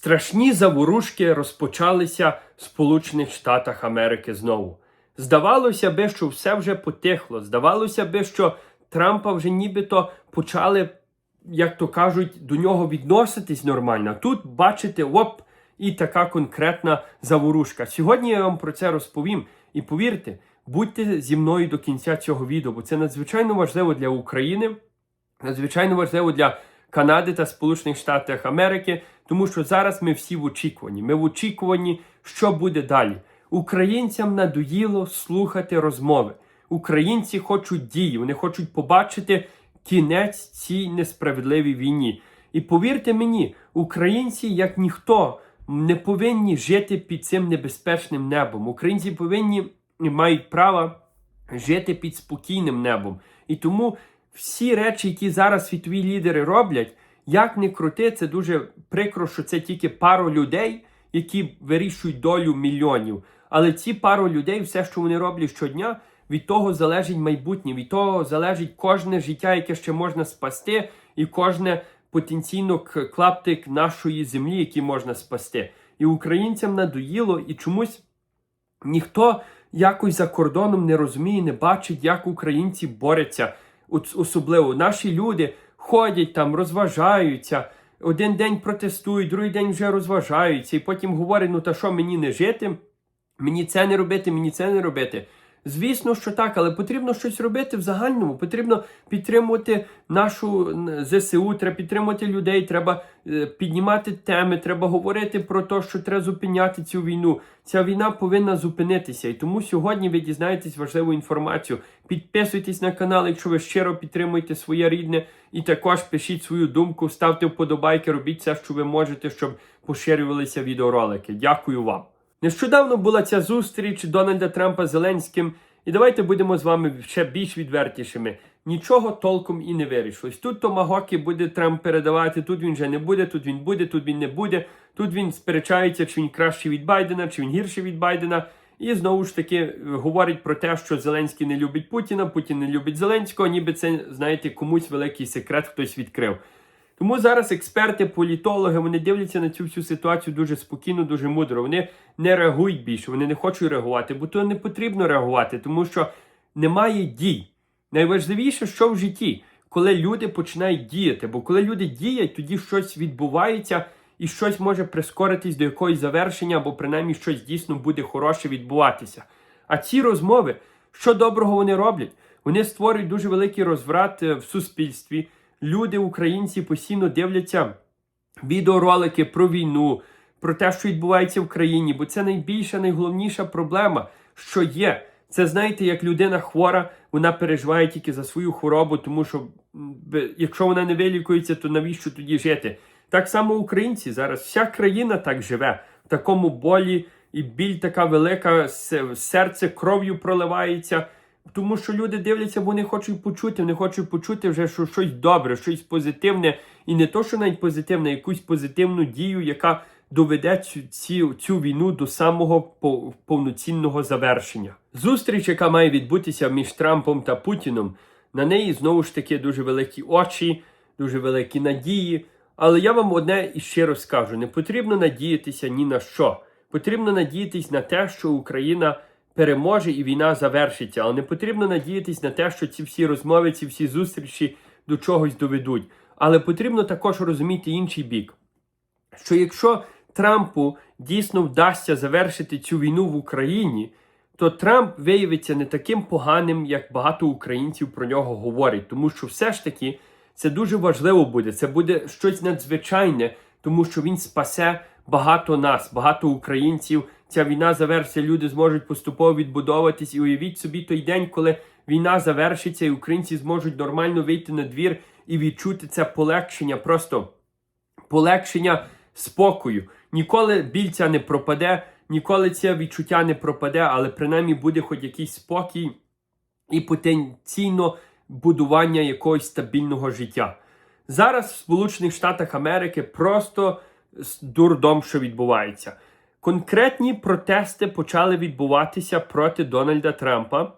Страшні заворушки розпочалися в Сполучених Штатах Америки знову. Здавалося би, що все вже потихло. Здавалося би, що Трампа вже нібито почали, як то кажуть, до нього відноситись нормально. Тут бачите, оп, і така конкретна заворушка. Сьогодні я вам про це розповім. І повірте, будьте зі мною до кінця цього відео, бо це надзвичайно важливо для України, надзвичайно важливо для Канади та Сполучених Штатів Америки, тому що зараз ми всі в очікуванні. Ми в очікуванні, що буде далі. Українцям надоїло слухати розмови. Українці хочуть дії, вони хочуть побачити кінець цій несправедливій війні. І повірте мені, українці, як ніхто, не повинні жити під цим небезпечним небом. Українці повинні і мають право жити під спокійним небом. І тому всі речі, які зараз світові лідери роблять, як не крути, це дуже прикро, що це тільки пару людей, які вирішують долю мільйонів. Але ці пару людей, все, що вони роблять щодня, від того залежить майбутнє, від того залежить кожне життя, яке ще можна спасти, і кожне потенційно клаптик нашої землі, який можна спасти. І українцям надоїло, і чомусь ніхто якось за кордоном не розуміє, не бачить, як українці борються. Особливо наші люди ходять там, розважаються. Один день протестують, другий день вже розважаються, і потім говорять: ну та що мені не жити? Мені це не робити, мені це не робити. Звісно, що так, але потрібно щось робити в загальному. Потрібно підтримувати нашу ЗСУ, треба підтримувати людей, треба е, піднімати теми, треба говорити про те, що треба зупиняти цю війну. Ця війна повинна зупинитися. І тому сьогодні ви дізнаєтесь важливу інформацію. Підписуйтесь на канал, якщо ви щиро підтримуєте своє рідне, і також пишіть свою думку, ставте вподобайки, робіть все, що ви можете, щоб поширювалися відеоролики. Дякую вам. Нещодавно була ця зустріч Дональда Трампа з Зеленським, і давайте будемо з вами ще більш відвертішими. Нічого толком і не вирішилось. Тут томагоки буде Трамп передавати, тут він вже не буде, тут він буде, тут він не буде. Тут він сперечається, чи він кращий від Байдена, чи він гірший від Байдена. І знову ж таки е, говорить про те, що Зеленський не любить Путіна, Путін не любить Зеленського, ніби це, знаєте, комусь великий секрет хтось відкрив. Тому зараз експерти, політологи, вони дивляться на цю всю ситуацію дуже спокійно, дуже мудро. Вони не реагують більше, вони не хочуть реагувати, бо то не потрібно реагувати, тому що немає дій. Найважливіше, що в житті, коли люди починають діяти. Бо коли люди діють, тоді щось відбувається і щось може прискоритись до якогось завершення, або принаймні щось дійсно буде хороше відбуватися. А ці розмови, що доброго вони роблять? Вони створюють дуже великий розврат е, в суспільстві. Люди, українці, постійно дивляться відеоролики про війну, про те, що відбувається в країні, бо це найбільша, найголовніша проблема, що є. Це знаєте, як людина хвора, вона переживає тільки за свою хворобу, тому що якщо вона не вилікується, то навіщо тоді жити? Так само українці зараз. Вся країна так живе в такому болі, і біль така велика, серце кров'ю проливається. Тому що люди дивляться, вони хочуть почути, вони хочуть почути вже що щось добре, щось позитивне, і не то, що навіть позитивне, якусь позитивну дію, яка доведе цю, цю, цю війну до самого повноцінного завершення. Зустріч, яка має відбутися між Трампом та Путіном, на неї знову ж таки дуже великі очі, дуже великі надії. Але я вам одне і ще раз скажу: не потрібно надіятися ні на що. Потрібно надіятись на те, що Україна переможе і війна завершиться. Але не потрібно надіятись на те, що ці всі розмови, ці всі зустрічі до чогось доведуть. Але потрібно також розуміти інший бік що якщо Трампу дійсно вдасться завершити цю війну в Україні, то Трамп виявиться не таким поганим, як багато українців про нього говорять. Тому що все ж таки це дуже важливо буде. Це буде щось надзвичайне, тому що він спасе багато нас, багато українців. Ця війна завершиться, люди зможуть поступово відбудовуватись. І уявіть собі той день, коли війна завершиться, і українці зможуть нормально вийти на двір і відчути це полегшення. Просто полегшення спокою. Ніколи біль ця не пропаде, ніколи це відчуття не пропаде, але принаймні буде хоч якийсь спокій і потенційно будування якогось стабільного життя. Зараз в Сполучених Штатах Америки просто дурдом, що відбувається. Конкретні протести почали відбуватися проти Дональда Трампа.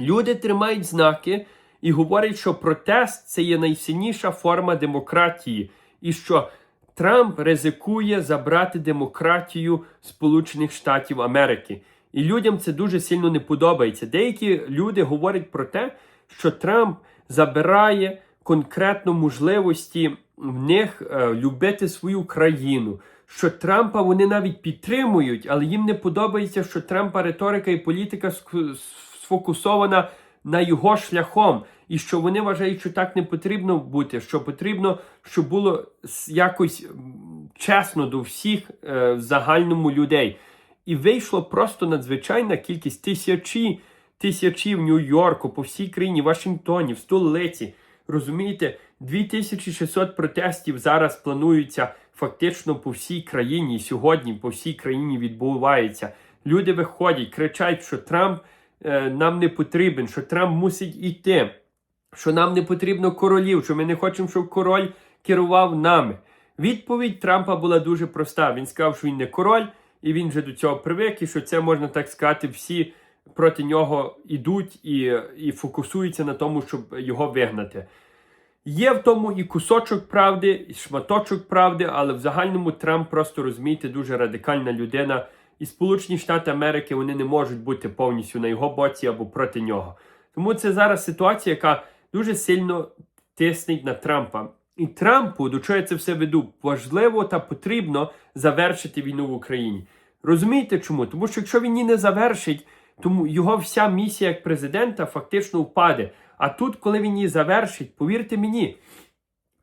Люди тримають знаки і говорять, що протест це є найсильніша форма демократії, і що Трамп ризикує забрати демократію Сполучених Штатів Америки. І людям це дуже сильно не подобається. Деякі люди говорять про те, що Трамп забирає конкретно можливості в них е, любити свою країну. Що Трампа вони навіть підтримують, але їм не подобається, що Трампа риторика і політика сфокусована на його шляхом, і що вони вважають, що так не потрібно бути, що потрібно, щоб було якось чесно до всіх е, загальному людей. І вийшло просто надзвичайна кількість тисячі, тисячі в Нью-Йорку, по всій країні, Вашингтоні, в столиці. Розумієте, 2600 протестів зараз плануються фактично по всій країні. Сьогодні по всій країні відбувається. Люди виходять, кричать, що Трамп е, нам не потрібен, що Трамп мусить іти, що нам не потрібно королів, що ми не хочемо, щоб король керував нами. Відповідь Трампа була дуже проста. Він сказав, що він не король, і він вже до цього привик, і що це можна так сказати, всі проти нього йдуть і, і фокусуються на тому, щоб його вигнати. Є в тому і кусочок правди, і шматочок правди, але в загальному Трамп просто розумієте, дуже радикальна людина. І Сполучені Штати Америки вони не можуть бути повністю на його боці або проти нього. Тому це зараз ситуація, яка дуже сильно тиснить на Трампа. І Трампу, до чого я це все веду, важливо та потрібно завершити війну в Україні. Розумієте чому? Тому що якщо він її не завершить, тому його вся місія як президента фактично впаде. А тут, коли він її завершить, повірте мені,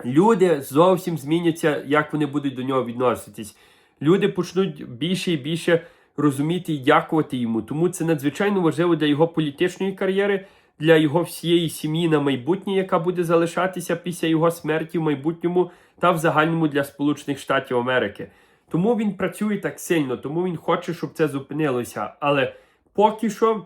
люди зовсім зміняться, як вони будуть до нього відноситись. Люди почнуть більше і більше розуміти і дякувати йому. Тому це надзвичайно важливо для його політичної кар'єри, для його всієї сім'ї на майбутнє, яка буде залишатися після його смерті в майбутньому, та в загальному для Сполучених Штатів Америки. Тому він працює так сильно, тому він хоче, щоб це зупинилося. Але поки що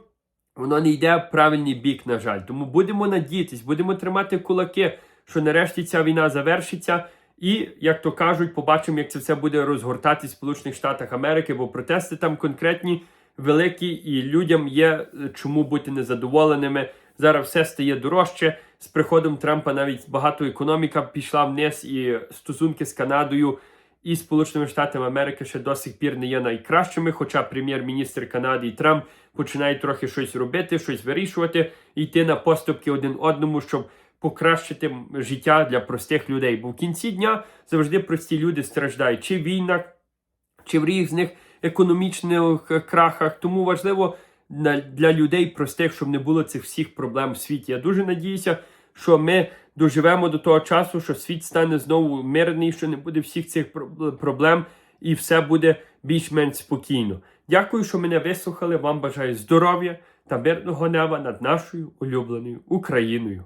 воно не йде в правильний бік, на жаль. Тому будемо надіятись, будемо тримати кулаки, що нарешті ця війна завершиться. І, як то кажуть, побачимо, як це все буде розгортатись в Сполучених Штатах Америки, бо протести там конкретні, великі, і людям є е, чому бути незадоволеними. Зараз все стає дорожче. З приходом Трампа навіть багато економіка пішла вниз, і стосунки з Канадою і Сполученими Штатами Америки ще до сих пір не є найкращими. Хоча прем'єр-міністр Канади і Трамп починають трохи щось робити, щось вирішувати, йти на поступки один одному, щоб покращити життя для простих людей. Бо в кінці дня завжди прості люди страждають, чи в війнах, чи в різних економічних крахах. Тому важливо для людей простих, щоб не було цих всіх проблем в світі. Я дуже надіюся, що ми доживемо до того часу, що світ стане знову мирний, що не буде всіх цих про- проблем, і все буде більш-менш спокійно. Дякую, що мене вислухали. Вам бажаю здоров'я та мирного неба над нашою улюбленою Україною.